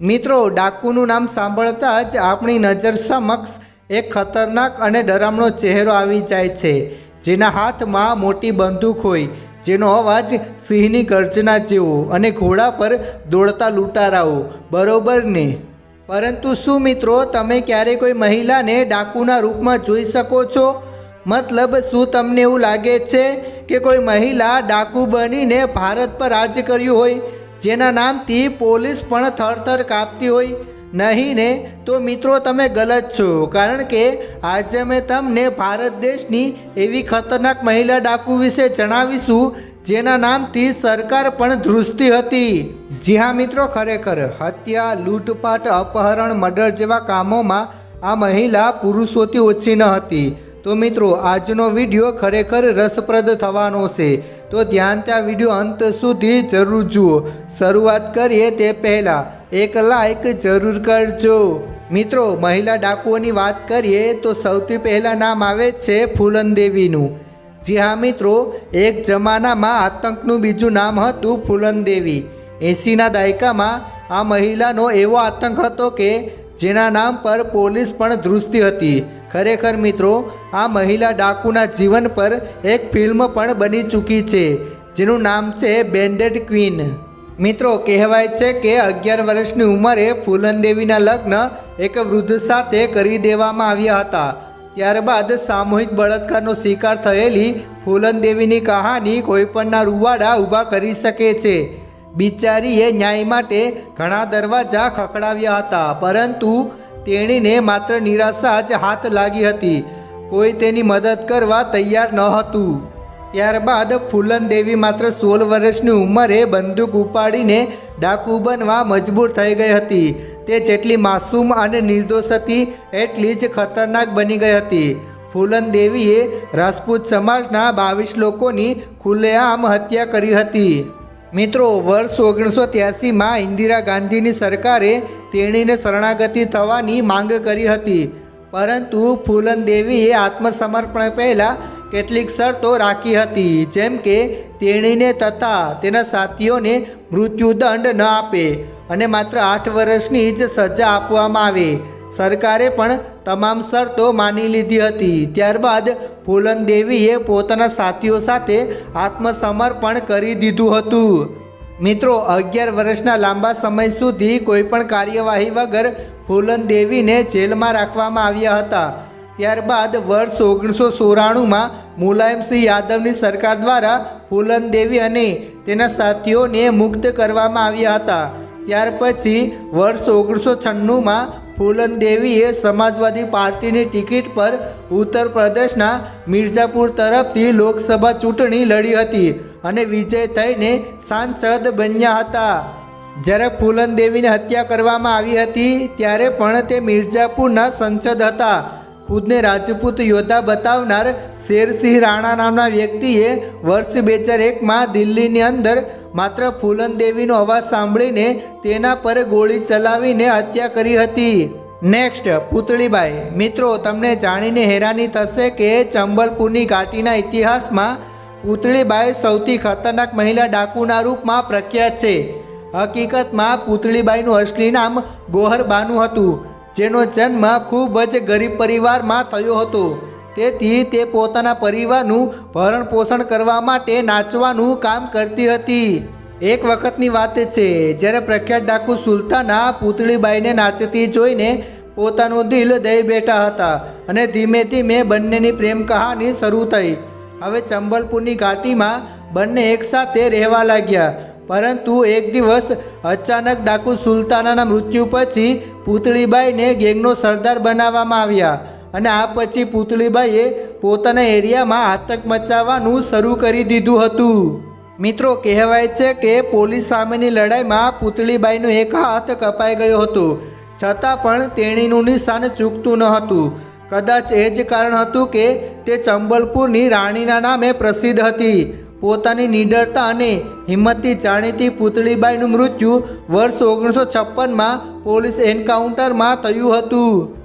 મિત્રો, ડાકુનું નામ સાંભળતા જ આપણી નજર સમક્ષ એક ખતરનાક અને ડરામણો ચહેરો આવી જાય છે, જેના હાથમાં મોટી બંદૂક હોય, જેનો અવાજ સિંહની ગર્જના જેવો અને ઘોડા પર દોડતા લૂંટારાઓ. બરોબર ને? પરંતુ શું મિત્રો, તમે ક્યારે કોઈ મહિલાને ડાકુના રૂપમાં જોઈ શકો છો? મતલબ શું તમને એવું લાગે છે કે કોઈ મહિલા ડાકુ બનીને ભારત પર રાજ કર્યું હોય? જેના નામથી પોલીસ પણ થરથર કાપતી હોય. નહીં ને તો મિત્રો તમે ગલત છો, કારણ કે આજે અમે તમને ભારત દેશની એવી ખતરનાક મહિલા ડાકુ વિશે જણાવીશું, જેના નામથી સરકાર પણ ધ્રુજતી હતી. જી હા મિત્રો, ખરેખર હત્યા, લૂંટપાટ, અપહરણ, મર્ડર જેવા કામોમાં આ મહિલા પુરુષોથી ઓછી ન હતી. તો મિત્રો, આજનો વીડિયો ખરેખર રસપ્રદ થવાનો છે. તો ધ્યાન ત્યાં વીડિયો અંત સુધી જરૂર જુઓ. શરૂઆત કરીએ તે પહેલાં. એક લાઈક જરૂર કરજો. મિત્રો, મહિલા ડાકુઓની વાત કરીએ તો સૌથી પહેલાં નામ આવે છે ફૂલન દેવીનું. જી હા, મિત્રો, એક જમાનામાં આતંકનું બીજું નામ હતું ફૂલન દેવી. એંસીના દાયકામાં આ મહિલાનો એવો આતંક હતો કે જેના નામ પર પોલીસ પણ ધ્રુજતી હતી. ખરેખર, મિત્રો આ મહિલા ડાકુના જીવન પર એક ફિલ્મ પણ બની ચૂકી છે, જેનું નામ છે બેન્ડેડ ક્વીન મિત્રો, કહેવાય છે કે અગિયાર વર્ષની ઉંમરે ફૂલનદેવીના લગ્ન એક વૃદ્ધ સાથે કરી દેવામાં આવ્યા હતા. ત્યારબાદ સામૂહિક બળાત્કારનો શિકાર થયેલી ફૂલનદેવીની કહાની કોઈપણના રૂવાડા ઊભા કરી શકે છે. બિચારીએ ન્યાય માટે ઘણા દરવાજા ખખડાવ્યા હતા, પરંતુ તેણીને માત્ર નિરાશા જ હાથ લાગી હતી. કોઈ તેની મદદ કરવા તૈયાર ન હતું. ત્યારબાદ ફૂલન દેવી માત્ર સોળ વર્ષની ઉંમરે બંદૂક ઉપાડીને ડાકુ બનવા મજબૂર થઈ ગઈ હતી. તે જેટલી માસૂમ અને નિર્દોષ હતી, એટલી જ ખતરનાક બની ગઈ હતી. ફૂલન દેવીએ રાજપૂત સમાજના બાવીસ લોકોની ખુલ્લેઆમ હત્યા કરી હતી. મિત્રો, વર્ષ ઓગણીસો ત્યાસીમાં ઇન્દિરા ગાંધીની સરકારે તેણીને શરણાગતિ થવાની માંગ કરી હતી. પરંતુ ફૂલન દેવીએ આત્મસમર્પણ પહેલાં કેટલીક શરતો રાખી હતી, જેમ કે તેણીને તથા તેના સાથીઓને મૃત્યુદંડ ન આપે અને માત્ર આઠ વર્ષની જ સજા આપવામાં આવે. સરકારે પણ તમામ શરતો માની લીધી હતી. ત્યારબાદ ફૂલન દેવીએ પોતાના સાથીઓ સાથે આત્મસમર્પણ કરી દીધું હતું. મિત્રો, અગિયાર વર્ષના લાંબા સમય સુધી કોઈપણ કાર્યવાહી વગર ફૂલન દેવીને જેલમાં રાખવામાં આવ્યા હતા. ત્યારબાદ વર્ષ ઓગણીસો ચોરાણુંમાં મુલાયમસિંહ યાદવની સરકાર દ્વારા ફૂલન દેવી અને તેના સાથીઓને મુક્ત કરવામાં આવ્યા હતા. ત્યાર પછી વર્ષ ઓગણીસો છન્નુંમાં ફૂલન દેવીએ સમાજવાદી પાર્ટીની ટિકિટ પર ઉત્તર પ્રદેશના મિર્ઝાપુર તરફથી લોકસભા ચૂંટણી લડી હતી અને વિજય થઈને સાંસદ બન્યા હતા. જ્યારે ફૂલન દેવીની હત્યા કરવામાં આવી હતી, ત્યારે પણ તે મિર્ઝાપુરના સંસદ હતા. ખુદને રાજપૂત યોદ્ધા બતાવનાર શેરસિંહ રાણા નામના વ્યક્તિએ વર્ષ બે હજાર એકમાં દિલ્હીની અંદર માત્ર ફૂલન દેવીનો અવાજ સાંભળીને તેના પર ગોળી ચલાવીને હત્યા કરી હતી. નેક્સ્ટ પુતળીબાઈ. મિત્રો, તમને જાણીને હેરાની થશે કે ચંબલપુરની ઘાટીના ઇતિહાસમાં પુતળીબાઈ સૌથી ખતરનાક મહિલા ડાકુના રૂપમાં પ્રખ્યાત છે. હકીકતમાં પુતળીબાઈનું અસલી નામ ગોહરબાનું હતું, જેનો જન્મ ખૂબ જ ગરીબ પરિવારમાં થયો હતો. તેથી તે પોતાના પરિવારનું ભરણ પોષણ કરવા માટે નાચવાનું કામ કરતી હતી. એક વખતની વાત છે, જ્યારે પ્રખ્યાત ડાકુ સુલતાના પુતળીબાઈને નાચતી જોઈને પોતાનું દિલ દઈ બેઠા હતા અને ધીમે ધીમે બંનેની પ્રેમ કહાની શરૂ થઈ. હવે ચંબલપુરની ઘાટીમાં બંને એકસાથે રહેવા લાગ્યા. પરંતુ એક દિવસ અચાનક ડાકુ સુલતાનાના મૃત્યુ પછી પુતળીબાઈને ગેંગનો સરદાર બનાવવામાં આવ્યા અને આ પછી પુતળીબાઈએ પોતાના એરિયામાં આતંક મચાવવાનું શરૂ કરી દીધું હતું. મિત્રો, કહેવાય છે કે પોલીસ સામેની લડાઈમાં પુતળીબાઈનો એક હાથ કપાઈ ગયો હતો. છતાં પણ તેણીનું નિશાન ચૂકતું ન હતું. કદાચ એ જ કારણ હતું કે તે ચંબલપુરની રાણીના નામે પ્રસિદ્ધ હતી. પોતાની નિડરતા અને હિંમતથી જાણીતી પુતળીબાઈનું મૃત્યુ વર્ષ ઓગણીસો છપ્પનમાં પોલીસ એન્કાઉન્ટરમાં થયું હતું.